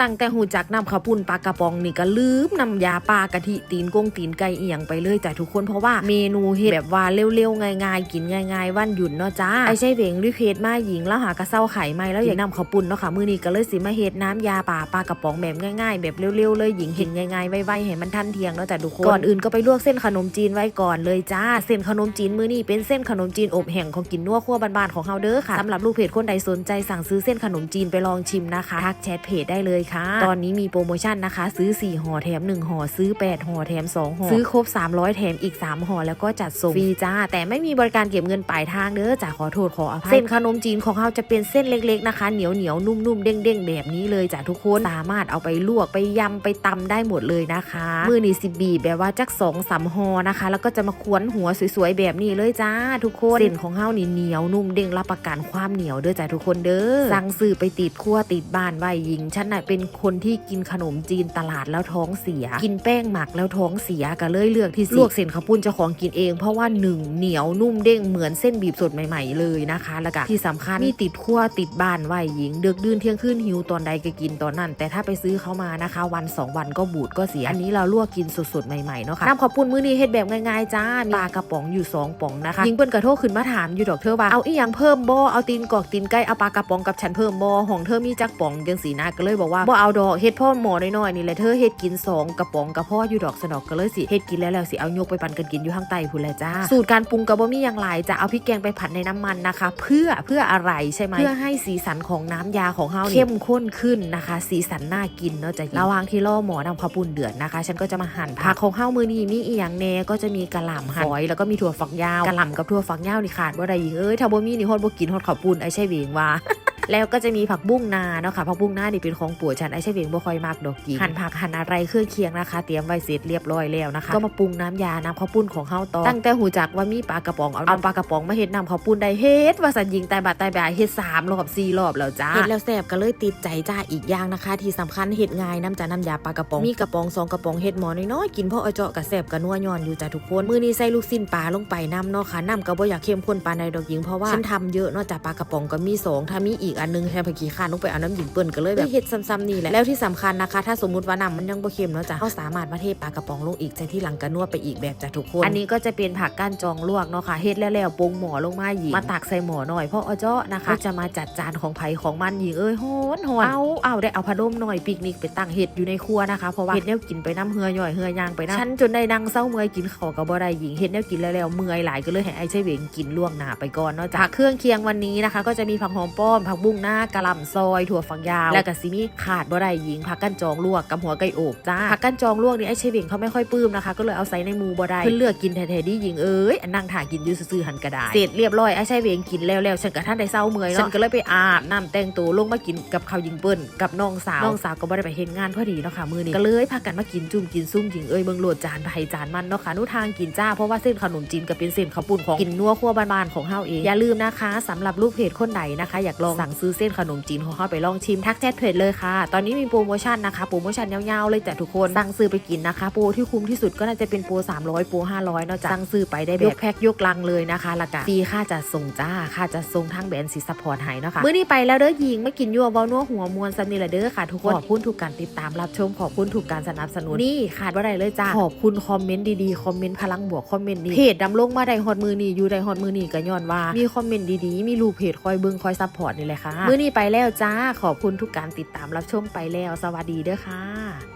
ตั้งแต่หูจักนำข้าวปุ้นปลากระป๋องนี่ก็ลืมนำยาปลากะทิตีนกงตีนไก่เอียงไปเลยจ้ะทุกคนเพราะว่าเมนูเฮ็ดแบบว่าเร็วๆง่ายๆ กินง่ายๆ วันหยุดเนาะจ้าไอ้ใช่เวงรีเควสมาหญิงแล้วหากระเซ้าไข่ไหมแล้วอยากนำข้าวปุ้นเนาะค่ะมื้อนี้ก็เลยสิมาเฮ็ดน้ำยาป่าปลากระป๋องแบบง่าย ๆ แบบเร็วๆเลยหญิงเห็นง่ายๆไวๆให้มันทันเที่ยงเนาะจ้ะทุกคนก่อนอื่นก็ไปลวกเส้นขนมจีนไว้ก่อนเลยจ้าเส้นขนมจีนมื้อนี้เป็นเส้นขนมจีนอบแห้งของกินนัวคั่วบ้านๆของเฮาเด้อค่ะสำหรับลูกเพจคนใดสนใจสั่งซื้อเส้นขนมจีนไปลองชิมนะคะทักแชทเพจได้เลยค่ะ ตอนนี้มีโปรโมชั่นนะคะ ซื้อ 4ห่อแถม 1ห่อซื้อ 8ห่อแถม 2ห่อซื้อครบ 300 แถมอีก 3ห่อแล้วก็จัดส่งฟรีจ้า แต่ไม่มีบริการเก็บเงินปลายทางเด้อจ้าขอโทษขออภัยเส้นขนมจีนของเราจะเป็นเส้นเล็กๆนะคะเหนียวเหนียวๆนุ่มๆเด้งๆ แบบนี้เลยจ้าทุกคนสามารถเอาไปลวกไปยำไปตำได้หมดเลยนะคะมือนี่สิบีบแบบว่าจักสองสามห่อนะคะ แล้วก็จะมาควนหัวสวยๆแบบนี้เลยจ้า ทุกคนเส้นของเฮานี่เหนียวนุ่มเด้งรับประกันความเหนียวเด้อจ้าทุกคนเด้อสั่งซื้อไปติดครัวติดบ้านไว้หญิงฉันน่ะเป็น็นคนที่กินขนมจีนตลาดแล้วท้องเสีย กินแป้งหมักแล้วท้องเสียก็เลยเลือกที่ลวกเส้นข้าวปุ้นเจ้าของกินเอง เพราะว่าหนึ่งเหนียวนุ่มเด้งเหมือนเส้นบีบสดใหม่ ๆ เลยนะคะ แล้วก็ที่สำคัญมีติดครัวติดบ้านไว้หญิงเดือกดื่นเที่ยงคืนหิวตอนใดก็กินตอนนั้น แต่ถ้าไปซื้อเขามานะคะ วันสองวันก็บูดก็เสียอันนี้เราลวกกินสดๆใหม่ๆเนาะค่ะน้ำข้าวปุ้นมื้อนี้เฮ็ดแบบง่ายๆจ้ามีปลากระป๋องอยู่สองป๋องนะคะหญิงเปิ้นกระโทษขึ้นมาถามอยู่ดอกเธอว่าเอาอีหยังเพิ่มบ่เอาตีนกอกตีนไก่เอาปลากระป๋องกับฉันเพิ่มบ่ของเธอมีจักป๋องจังสีนะก็เลยบอกว่าบ่เอาดอกเฮ็ดพ่อหมอน้อยๆนี่แหละเธอเฮ็ดกินสองกระป๋องกับพ่ออยู่ดอกสนอกก็เลยสิเฮ็ดกินแล้วแล้วสิเอายกไปปั่นกันกินอยู่ข้างใต้พุ่นแหละจ้าสูตรการปรุงก็บ่มีอย่างไรจะเอาพริกแกงไปผัดในน้ำมันนะคะ เพื่อเพื่ออะไรใช่ไหมเพื่อให้สีสันของน้ำยาของเฮาเข้มข้นขึ้นนะคะ สีสันน่ากินเนาะจ้ะระหว่างที่ล่อหมอนำข้าวปุ้นเดือดนะคะ ฉันก็จะมาหั่นผักของเฮามือนี้มีอีหยังแน่ก็จะมีกะหล่ำหั่นหอยแล้วก็มีถั่วฝักยาวกะหล่ำกับถั่วฝักยาวนี่ขาดบ่ได้หญิงเอ้ยถ้าบ่มีนี่ฮอดบ่กินฮอดข้าวปุ้นไอ้ใช่เวงว่า แล้วก็จะมีผักบุ้งนาเนาะค่ะผักบุ้งนานี่เป็นของปู่ฉันไอ้ใช่เวงบ่ค่อยมากดอกกินหั่นผักหั่นอะไรเครื่องเคียงนะคะ เตรียมไว้เสร็จเรียบร้อยแล้วนะคะ ก็มาปรุงน้ำยาน้ำข้าวปุ้นของเฮาต่อตั้งแต่หูจักว่ามีปลากระป๋องเอาเอาปลากระป๋องมาเฮ็ดน้ำข้าวปุ้นได้เฮ็ดว่าสันยิงแต่บาดแต่บาเฮ็ดสามรอบสี่รอบแล้วจ้าเฮ็ดแล้วแซ่บก็เลยติดใจจ้าอีกอย่างนะคะ ที่สำคัญเฮ็ดง่ายน้ำจาน้ำยาปลากระป๋องมีกระป๋องสองกระป๋องเฮ็ดหมอน้อยๆกินเพราะเอาเจาะกระแซ่บกระนัวย้อนอยู่จ้าทุกคนมื้อนี้ใส่ลูกสิ้นปลาลงไปน้ำเนาะค่ะน้ำก็บ่อยากเข้มข้นปานใดดอกหญิงเพราะว่าฉันทำเยอะเนาะจ้าปลากระป๋องก็มีสองถ้ามีอีกอันนึงแทนผักขี้ข้านลงไปเอาน้ำหญิงเปิ้นก็เลยแบบเฮ็ดซ้ำๆนี่แหละแล้วที่สำคัญนะคะ ถ้าสมมุติว่าน้ำมันยังบ่เค็มเนาะจ้ะเขาสามารถมาเทปลากระป๋องลงอีกใส่ที่หลังกระนวดไปอีกแบบจ้ะทุกคน อันนี้ก็จะเป็นผักก้านจองลวกเนาะค่ะเฮ็ดแล้วแล้วปรุงหมอลงมาหญิงมาตักใส่หมอหน่อยเพราะเอาเจาะนะคะก็จะมาจัดจานของไผของมันหญิงเอ้ยโหนโหนเอาเอาได้เอาพัดลมหน่อยปิกนิกไปตั้งเฮ็ดอยู่ในครัวนะคะเพราะว่าเฮ็ดแนวกินไปน้ำเหือย่อยเหือยางไปน้ำฉันจนได้นั่งเศร้าเมื่อยกินข้าวกับบ่ได้หญิงเฮ็ดแนวกินแล้วแล้วเมื่อยหลายก็เลยให้ไอ้ใช้เวงกินล่วงหน้าไปก่อนเนาะจ้ะเครื่องเคียงวันนี้นะคะ ก็จะมีผักหอมป้อมผักบุ้งหน้ากะหล่ำซอย ถั่วฝักยาว แล้วก็ซิมีขาดบ่ได้หญิงผักกั้นจองลวกกับหัวไก่อกจ้าผักกั้นจองลวกนี่ไอ้ช้เวงเขาไม่ค่อยปลื้มนะคะ ก็เลยเอาใส่ในมูบ่ได้เพิ่นเลือกกินแท้ๆดีหญิงเอ้ยนั่งถ่ากินอยู่ซื่อหันกระดาษเสร็จเรียบร้อยไอ้ช้เวงกินแล้วแล้วฉันกับท่านได้เศร้าเมื่อยเนาะฉันก็เลยไปอาบน้ำแต่งตัวลงมากินกับข้าวหญิงเปิ้ลกับน้องสาวน้องสาวก็บ่ได้ไปเฮ็ดงานพอดีเนาะค่ะมื้อนี้ก็เลยพากันมากินจุ่มกินซุ่มหญิงเอ้ยเบิ่งโหลดจานไผจานมันเนาะค่ะนุทางกินจ้าเพราะว่าเส้นขนมจีนก็เป็นเส้นข้าวปุ้นของกินนัวคั่วบ้านๆของเฮาเองอย่าลืมนะคะสำหรับลูกเพจคนไหนนะคะ อยากลองสั่งซื้อเส้นขนมจีนของเฮาไปลองชิมทักแชทเพจเลยค่ะ ตอนนี้มีโปรโมชั่นนะคะ โปรโมชั่นยาวๆเลยแต่ทุกคนสั่งซื้อไปกินนะคะ โปรที่คุ้มที่สุดก็น่าจะเป็นโปร300 โปร500เนาะจ้ะสั่งซื้อไปได้แบบยกแพ็คยกลังเลยนะคะแล้วก็ฟรีค่าจัดส่งจ้าค่าจัดส่งทางแบรนด์สิซัพพอร์ตให้เนาะค่ะมื้อนี้ไปแล้วเด้อหญิงมากินยั่วเว้านัวหัวมวลซันนี่แหละเด้อค่ะทุกคนขอบคุณทุกการติดตามรับชมขอบคุณทุกการสนับสนุนนี่ขาดว่าได้เลยจ้าขอบคุณคอมเมนต์ดีๆคอมเมนต์พลังบวกคอมเมนต์นี้เพจดำลงมาได้ฮอดมือนี่อยู่ได้ฮอดมือนี่ก็ย้อนว่ามีคอมเมนต์ดีๆมีลูกเพจคอยเบิ่งคอยซัพพอร์ตนี่แหละค่ะ มื้อนี้ไปแล้วจ้า ขอบคุณทุกการติดตามรับชมไปแล้ว สวัสดีเด้อค่ะ